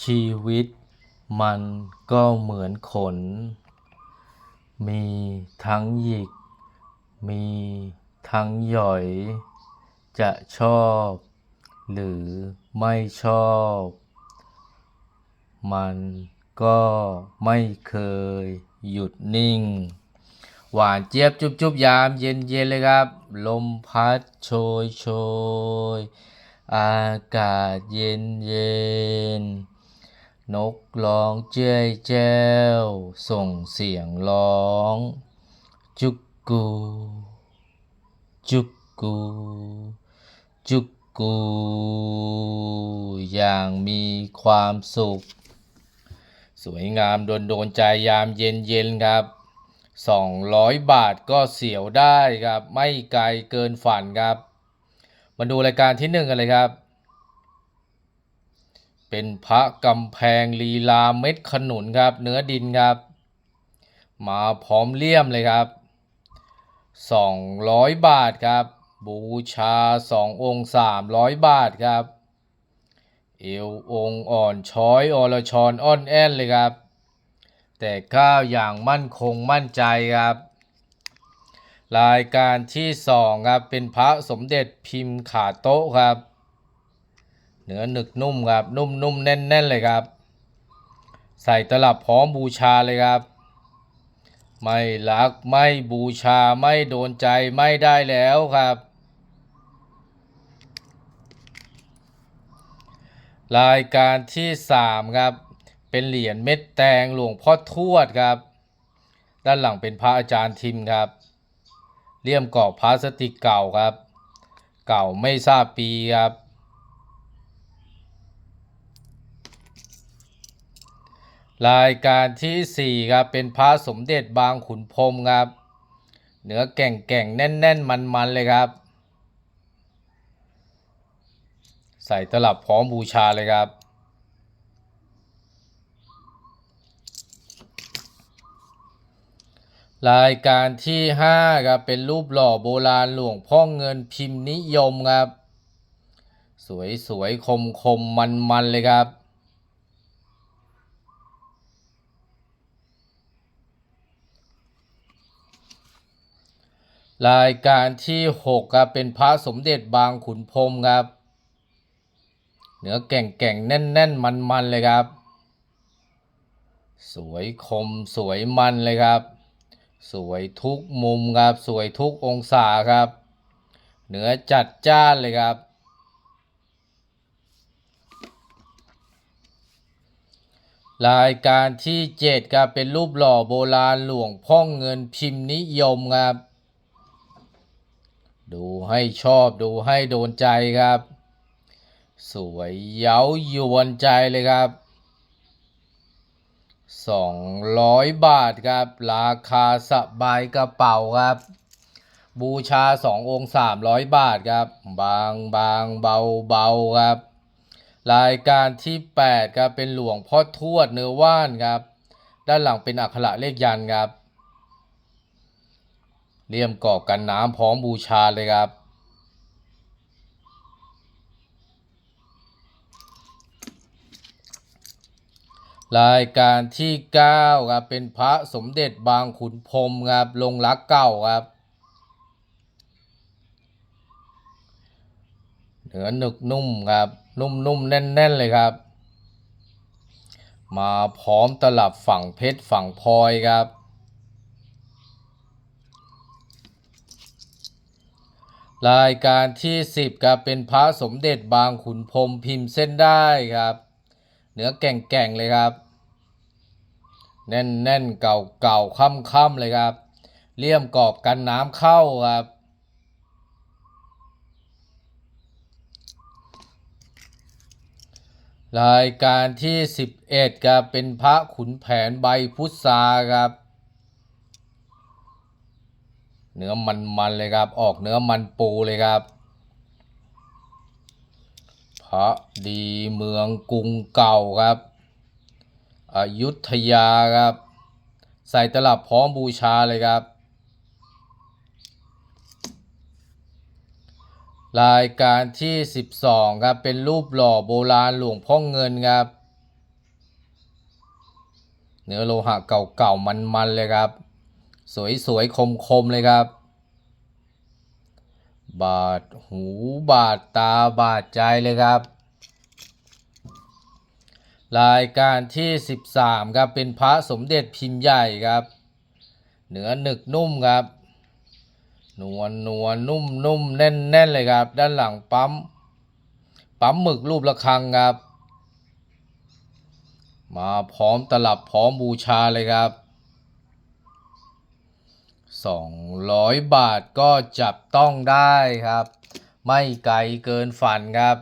ชีวิตมันก็เหมือนขน มีทั้งหยิก มีทั้งหย่อย จะชอบ หรือไม่ชอบ มันก็ไม่เคยหยุดนิ่ง หวานเจี๊ยบจุบจุบยามเย็นเย็นเลยครับ ลมพัดโชยโชยอากาศเย็นเย็น นกร้องเจ้ยแจ้ว ส่งเสียงร้อง จุกกู จุกกู จุกกู อย่างมีความสุข สวยงามโดนโดนใจยามเย็นเย็นครับสองร้อยบาทก็เสียวได้ครับ ไม่ไกลเกินฝันครับ มาดูรายการที่หนึ่งกันเลยครับ เป็นพระกำแพงลีลาเม็ดขนุนครับ เนื้อดินครับ มาพร้อมเลี่ยมเลยครับสองร้อยบาทครับ บูชาสององค์สามร้อยบาทครับ เอวองค์อ่อนช้อยอรชรอ้อนแอนเลยครับ แต่ก้าวอย่างมั่นคงมั่นใจครับ รายการที่สองครับ เป็นพระสมเด็จพิมพ์ขาโต๊ะครับ เนื้อหนึกนุ่มครับนุ่มนุ่มแน่นแน่นเลยครับ ใส่ตลับพร้อมบูชาเลยครับ ไม่รักไม่บูชาไม่โดนใจไม่ได้แล้วครับรายการที่สามครับ เป็นเหรียญเม็ดแตงหลวงพ่อทวดครับ ด้านหลังเป็นพระอาจารย์ทิมครับเลี่ยมกรอบพลาสติกเก่าครับ เก่าไม่ทราบปีครับ รายการที่สี่ครับ เป็นพระสมเด็จบางขุนพรมครับ เนื้อแก่งแก่งๆแน่นแน่นมันมันๆเลยครับ ใส่ตลับพร้อมบูชาเลยครับ รายการที่ห้าครับ เป็นรูปหล่อโบราณหลวงพ่อเงินพิมพ์นิยมครับ สวยสวยคมคมมันมันๆเลยครับ รายการที่หกครับเป็นพระสมเด็จบางขุนพรมครับเนื้อแก่งแก่งแน่นแน่นมันมันเลยครับ สวยคมสวยมันเลยครับ สวยทุกมุมครับ สวยทุกองศาครับ เนื้อจัดจ้านเลยครับ รายการที่เจ็ดครับเป็นรูปหล่อโบราณหลวงพ่อเงินพิมพ์นิยมครับ ดูให้ชอบดูให้โดนใจครับ สวยเย้ายวนใจเลยครับสองร้อยบาทครับ ราคาสบายกระเป๋าครับ บูชาสององค์สามร้อยบาทครับ บางบางเบาเบาครับ รายการที่แปดครับ เป็นหลวงพ่อทวดเนื้อว่านครับ ด้านหลังเป็นอักขระเลขยันครับ เลี่ยมกรอบกันน้ำพร้อมบูชาเลยครับ รายการที่เก้าครับ เป็นพระสมเด็จบางขุนพรมครับ ลงรักเก่าครับเนื้อหนึกนุ่มครับ นุ่มๆแน่น ๆ เลยครับ มาพร้อมตลับฝั่งเพชรฝั่งพลอยครับ รายการที่สิบครับเป็นพระสมเด็จบางขุนพรมพิมพ์เส้นได้ครับเนื้อแก่งๆเลยครับ แน่นๆเก่าๆค่ำๆเลยครับเลี่ยมกรอบกันน้ำเข้าครับรายการที่ 11ครับเป็นพระขุนแผนใบพุทราครับ เนื้อมันๆเลยครับ ออกเนื้อมันปูเลยครับพระดีเมืองกรุงเก่าครับอยุธยาครับ ใส่ตลับพร้อมบูชาเลยครับ รายการที่ 12 ครับ เป็นรูปหล่อโบราณหลวงพ่อเงินครับ เนื้อโลหะเก่าๆมันๆเลยครับ สวยๆ คมๆ เลยครับ บาดหูบาดตาบาดใจเลยครับ รายการที่ 13 ครับ เป็นพระสมเด็จพิมพ์ใหญ่ครับ เนื้อหนึกนุ่มครับ นวลนวลนุ่มนุ่มแน่นแน่นเลยครับ ด้านหลังปั๊ม ปั๊มหมึกรูประฆังครับ มาพร้อมตลับพร้อมบูชาเลยครับ 200 บาทก็จับต้องได้ครับ ไม่ไกลเกินฝันครับ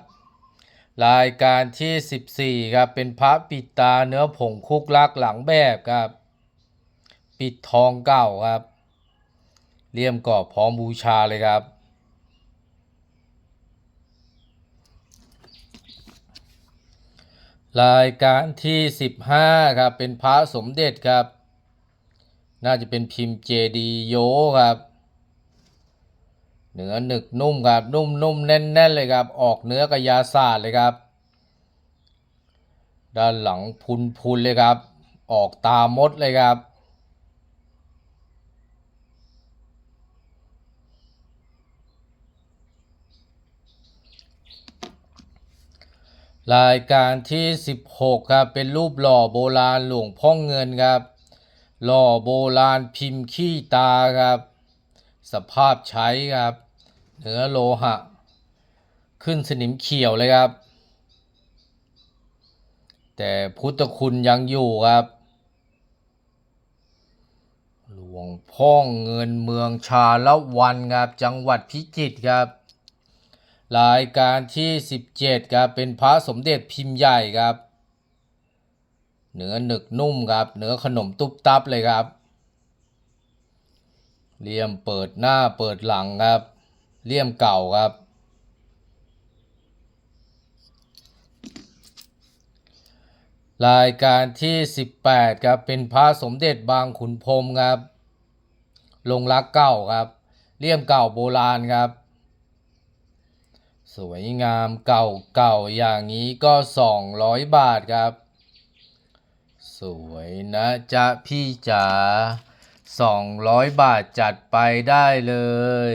รายการที่ 14 ครับ เป็นพระปิดตาเนื้อผงคุกลักหลังแบบครับ ปิดทองเก่าครับเลี่ยมกรอบพร้อมบูชาเลยครับ รายการที่ 15 ครับ เป็นพระสมเด็จครับ น่าจะเป็นพิมพ์เจดีโยครับ เนื้อหนึกนุ่มครับ นุ่มนุ่มแน่นแน่นเลยครับ ออกเนื้อกระยาศาสตร์เลยครับ ด้านหลังพุนพุนเลยครับ ออกตามดเลยครับ รายการที่ 16 ครับ เป็นรูปหล่อโบราณหลวงพ่อเงินครับ หล่อโบราณพิมพ์ขี้ตาครับ สภาพใช้ครับ เนื้อโลหะ ขึ้นสนิมเขียวเลยครับ แต่พุทธคุณยังอยู่ครับ หลวงพ่อเงินเมืองชาละวันครับจังหวัดพิจิตรครับ รายการที่ 17ครับเป็นพระสมเด็จพิมพ์ใหญ่ครับ เนื้อหนึกนุ่มครับ เนื้อขนมตุ๊บตับเลยครับเลี่ยมเปิดหน้าเปิดหลังครับเลี่ยมเก่าครับ รายการที่ 18ครับเป็นพระสมเด็จบางขุนพรมครับ ลงรักเก่าครับเลี่ยมเก่าโบราณครับ สวยงามเก่าเก่าอย่างนี้ก็ 200 บาทครับ สวยนะจ๊ะพี่จ๋า200บาทจัดไปได้เลย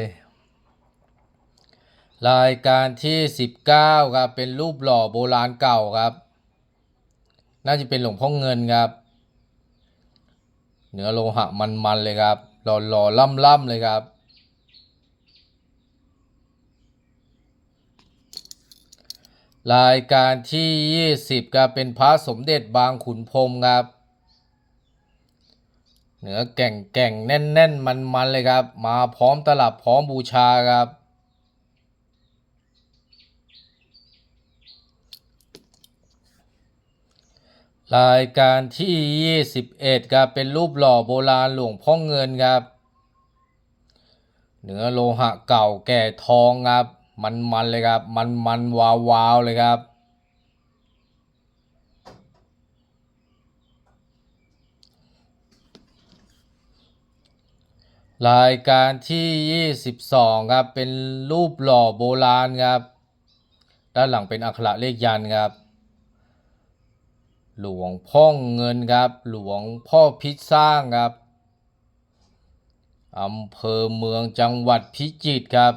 รายการที่ 19 ครับ เป็นรูปหล่อโบราณเก่าครับ น่าจะเป็นหลวงพ่อเงินครับ เนื้อโลหะมันๆเลยครับ หล่อๆล่ำๆเลยครับ รายการที่ 20ครับเป็นพระสมเด็จบางขุนพรมครับ เนื้อแก่งแก่งแน่นแน่นมันมันๆเลยครับ มาพร้อมตลับพร้อมบูชาครับ รายการที่ 21ครับเป็นรูปหล่อโบราณหลวงพ่อเงินครับ เนื้อโลหะเก่าแก่ทองครับ มันมันเลยครับ มันมันวาววาวเลยครับ รายการที่ 22 ครับ เป็นรูปหล่อโบราณครับ ด้านหลังเป็นอักขระเลขยันครับ หลวงพ่อเงินครับ หลวงพ่อพิษสร้างครับอำเภอเมืองจังหวัดพิจิตรครับ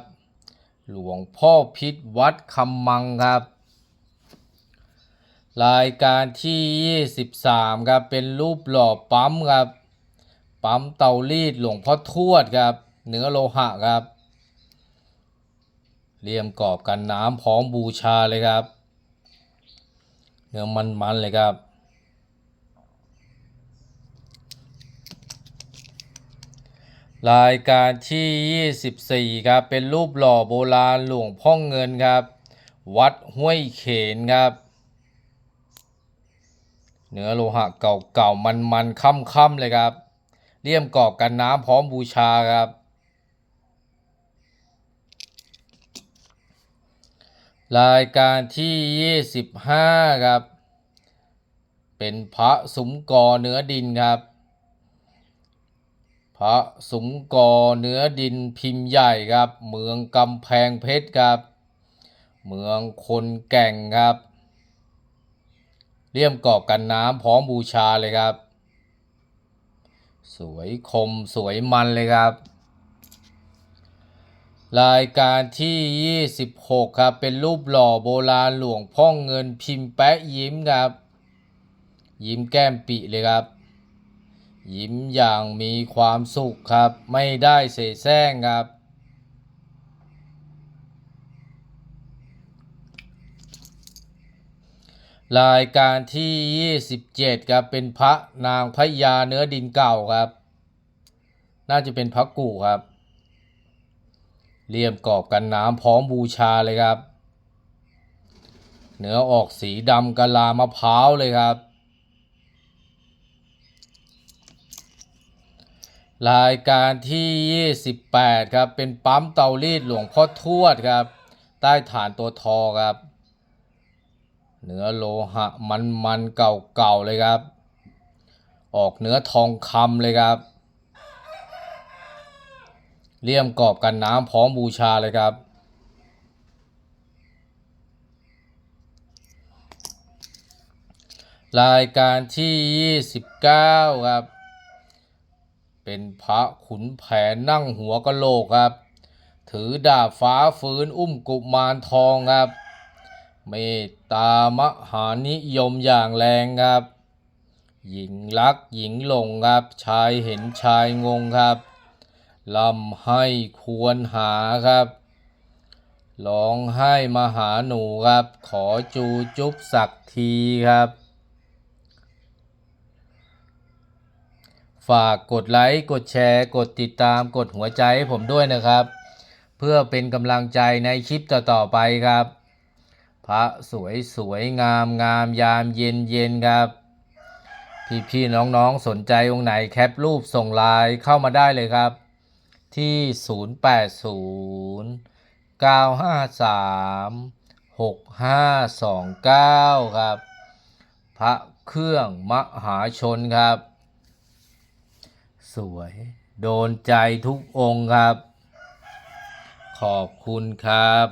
หลวงพ่อพิษวัดคำมังครับ รายการที่ 23 ครับ เป็นรูปหล่อปั๊มครับ ปั๊มเตารีดหลวงพ่อทวดครับ เนื้อโลหะครับเลี่ยมกรอบกันน้ำพร้อมบูชาเลยครับ เนื้อมันๆเลยครับ รายการที่ 24 ครับ เป็นรูปหล่อโบราณหลวงพ่อเงินครับ วัดห้วยเขนครับ เนื้อโลหะเก่าๆ มันๆ ค่ำๆ เลยครับเลี่ยมกรอบกันน้ำพร้อมบูชาครับ รายการที่ 25 ครับ เป็นพระสุมกอเนื้อดินครับ พระสุมกอเนื้อดินพิมพ์ใหญ่ครับ เมืองกำแพงเพชรครับ เมืองคนแก่งครับเลี่ยมกอบกันน้ำพร้อมบูชาเลยครับ สวยคมสวยมันเลยครับ รายการที่ 26 ครับ เป็นรูปหล่อโบราณหลวงพ่อเงินพิมพ์แปะยิ้มครับ ยิ้มแก้มปิเลยครับ ยิ้มอย่างมีความสุขครับ ไม่ได้เสแสร้งครับ รายการที่ 27 ครับ เป็นพระนางพญาเนื้อดินเก่าครับ น่าจะเป็นพระกู่ครับ เลี่ยมกรอบกันน้ำพร้อมบูชาเลยครับ เนื้อออกสีดำกะลามะพร้าวเลยครับ รายการที่ 28 ครับ เป็นปั๊มเตารีดหลวงพ่อทวดครับ ใต้ฐานตัวทอครับ เนื้อโลหะมันมันๆเก่าๆเลยครับ ออกเนื้อทองคำเลยครับ เลี่ยมกรอบกันน้ำพร้อมบูชาเลยครับ รายการที่ 29 ครับ เป็นพระขุนแผนนั่งหัวกะโหลกครับ ถือดาบฟ้าฟื้นอุ้มกุมารทองครับ เมตตามหานิยมอย่างแรงครับ หญิงรักหญิงหลงครับ ชายเห็นชายงงครับลำให้ควรหาครับร้องไห้มาหาหนูครับ ขอจูจุ๊บสักทีครับ ฝากกดไลค์กดแชร์ กดติดตามกดหัวใจให้ผมด้วยนะครับ เพื่อเป็นกำลังใจในคลิปต่อๆไปครับ พระสวยสวยงามงามยามเย็นเย็นครับ พี่ๆน้องๆสนใจองค์ไหนแคปรูปส่งไลน์เข้ามาได้เลยครับ ที่ 080 953 6529 ครับ พระเครื่องมหาชนครับ สวย โดนใจทุกองค์ครับ ขอบคุณครับ